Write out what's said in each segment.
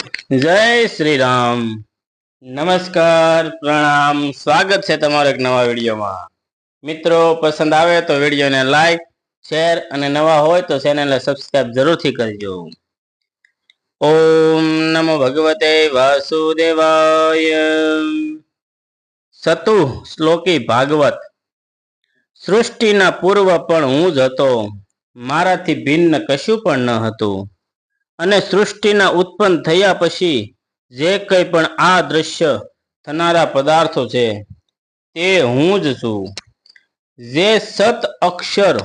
જય શ્રી રામ નમસ્કાર, પ્રણામ. સ્વાગત છે તમારો એક નવા વિડીયોમાં. મિત્રો, પસંદ આવે તો વિડીયોને લાઈક, શેર અને નવા હોય તો ચેનલને સબસ્ક્રાઇબ જરૂરથી કરજો. ઓમ નમો ભગવતે વાસુદેવાય. સતુ શ્લોકી ભાગવત. સૃષ્ટિના પૂર્વ પણ હું જ હતો. મારાથી ભિન્ન કશું પણ ન હતું. અને સૃષ્ટિના ઉત્પન્ન થયા પછી જે કંઈ પણ આ દ્રશ્ય થનારા પદાર્થો છે, તે હું જ છું. જે સત અક્ષર,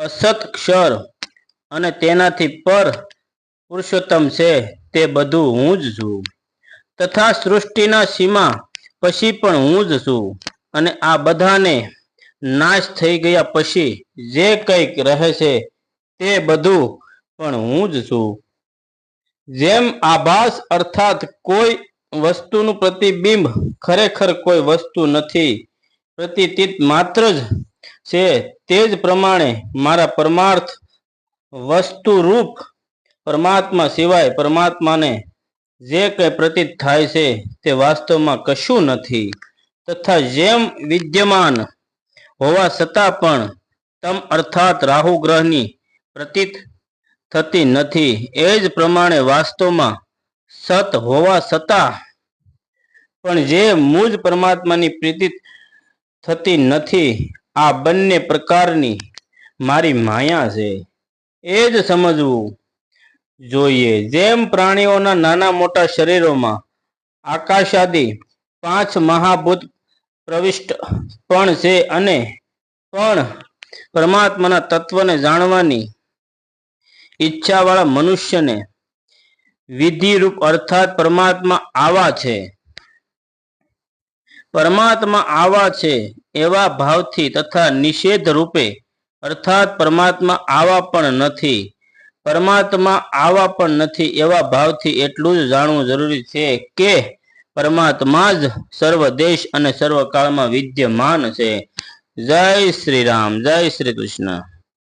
અસત ક્ષર અને તેનાથી પર પુરુષોત્તમ છે, તે બધું હું જ છું. તથા સૃષ્ટિના સીમા પછી પણ હું જ છું અને આ બધાને નાશ થઈ ગયા પછી જે કંઈક રહે છે, તે બધું પણ હું જ છું. જેમ આભાસ અર્થાત કોઈ વસ્તુનું પ્રતિબિંબ ખરેખર કોઈ વસ્તુ નથી, પ્રતીતિત માત્ર જ છે તે જ પ્રમાણે મારા પરમાર્થ વસ્તુરૂપ પરમાત્મા સિવાય પરમાત્માને જે કંઈ પ્રતીત થાય છે તે વાસ્તવમાં કશું નથી. તથા જેમ વિદ્યમાન હોવા છતાં પણ તમ અર્થાત રાહુ ગ્રહની પ્રતીત થતી નથી. એ જ પ્રમાણે વાસ્તવમાં સત હોવા છતાં પણ જે મૂજ પરમાત્માની પ્રીતિ થતી નથી, આ બંને પ્રકારની મારી માયા છે. એ જ સમજવું જોઈએ. જેમ પ્રાણીઓના નાના મોટા શરીરોમાં આકાશાદી પાંચ મહાભૂત પ્રવિષ્ટ પણ છે અને પણ પરમાત્માના તત્વને જાણવાની ઈચ્છાવાળા મનુષ્યને વિધિરૂપ અર્થાત પરમાત્મા આવા છે. પરમાત્મા આવા છે એવા ભાવથી તથા નિષેધ રૂપે અર્થાત પરમાત્મા આવા પણ નથી. પરમાત્મા આવા પણ નથી એવા ભાવથી એટલું જ જાણવું જરૂરી છે કે પરમાત્મા જ સર્વ દેશ અને સર્વ કાળમાં વિદ્યમાન છે. જય શ્રી રામ, જય શ્રી કૃષ્ણ.